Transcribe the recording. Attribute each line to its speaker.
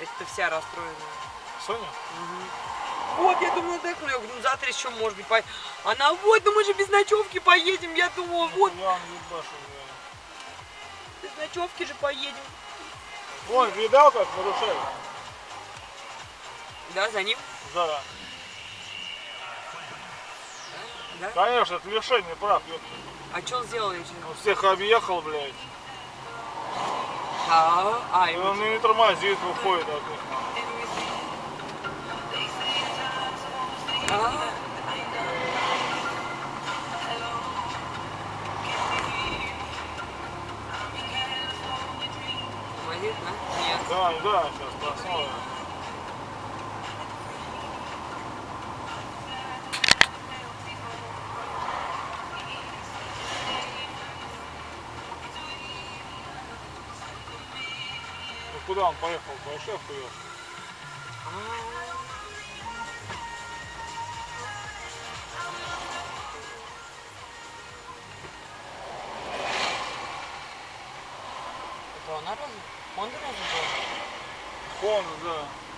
Speaker 1: Это вся расстроенная.
Speaker 2: Соня?
Speaker 1: Вот, я думала, отдохну. Я говорю, ну завтра еще может быть. по- Она, вот, ну мы же без ночевки поедем. Я думала, вот,
Speaker 2: Я ебашу,
Speaker 1: без ночевки же поедем.
Speaker 2: Вон, видал, как нарушает?
Speaker 1: Да, за ним?
Speaker 2: Да.
Speaker 1: Да?
Speaker 2: Конечно, это лишение прав. ёпта.
Speaker 1: А что он сделал?
Speaker 2: Он всех объехал, блядь. И
Speaker 1: ему
Speaker 2: он не тормозит, выходит от них.
Speaker 1: А. Тормозит, да? Нет.
Speaker 2: Да, да, сейчас посмотрим. Куда он поехал? По шефу ее?
Speaker 1: Это она разве? Он разве был?
Speaker 2: Хонда, да.